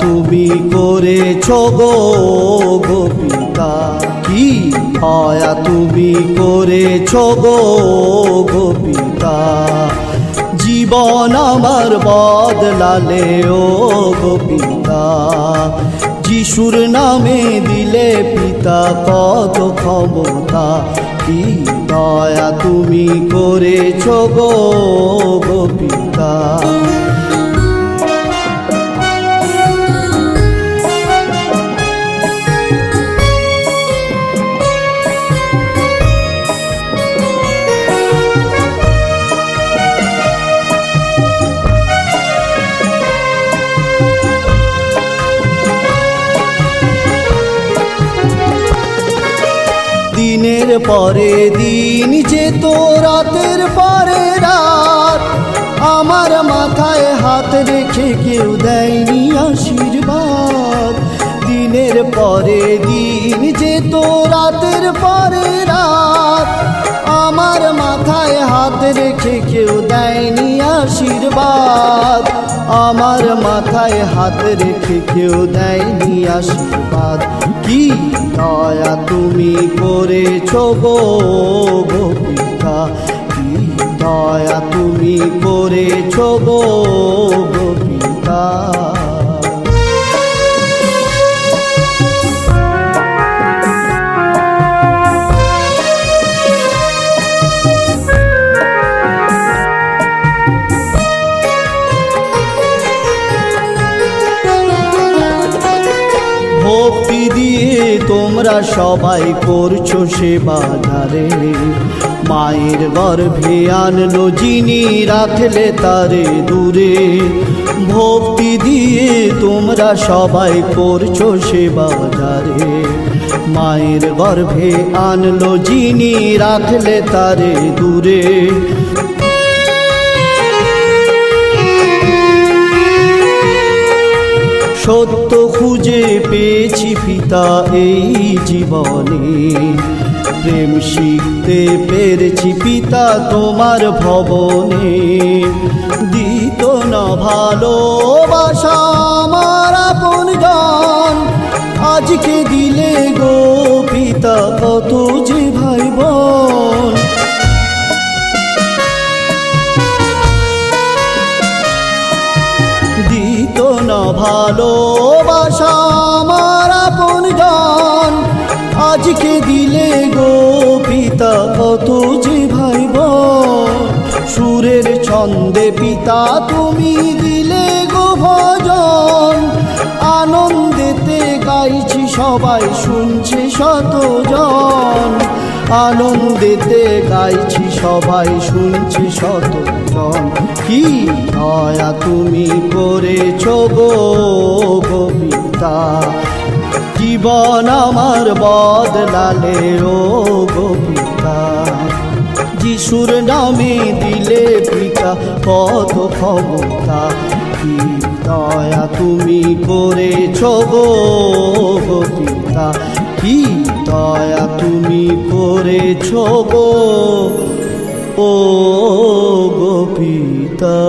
তুমি করেছ গো গোপিকা কি মায়া তুমি করেছ গো গোপিকা জীবন আমার বদলালে, ও গোপিতা যিশুর নামে দিলে পিতা কত ক্ষমতা, কি দয়া তুমি করেছ গো গোপিকা দিনের পরে দিন যেত রাতের পরে রাত। আমার মাথায় হাত রেখে কেউ দেয়নি আশীর্বাদ। দিনের পরে দিন যেত রাতের পরে রাত। আমার মাথায় হাত রেখে কেউ দেয়নি আশীর্বাদ। আমার মাথায় হাত রেখে কেউ দেয়নি আশীর্বাদ। কি দয়া তুমি করেছ গো গোপিকা কি দয়া তুমি করেছ গো ভক্তি দিয়ে তোমরা সবাই করছ সেবা ধারে। মায়ের গর্ভে আনলো যিনি, রাখলে তারে দূরে। ভক্তি দিয়ে তোমরা সবাই করছ সেবা ধারে। মায়ের গর্ভে আনলো যিনি, রাখলে তারে দূরে। সত্য খুঁজে পেয়েছি পিতা এই জীবনে। প্রেম শিখতে পেরেছি পিতা তোমার ভবনে। দিত না ভালোবাসা আমার আপন জন। আজকে দিলে গো পিতা ভালোবাসা আমার আপন জন। আজকে দিলে গো পিতা, কত যে ভাই সুরের ছন্দে পিতা, তুমি দিলে গো ভজন। আনন্দেতে গাইছি সবাই, শুনছে শতজন। আনন্দেতে গাইছি সবাই, শুনছি শতজন কি দয়া তুমি করেছ গো গোপিতা জীবন আমার বদলালে ও গোপিতা যিশুর নামে দিলে পিতা কত ক্ষমতা। কি দয়া তুমি করেছ গো গোপিতা করেছ গো? ও গোপিতা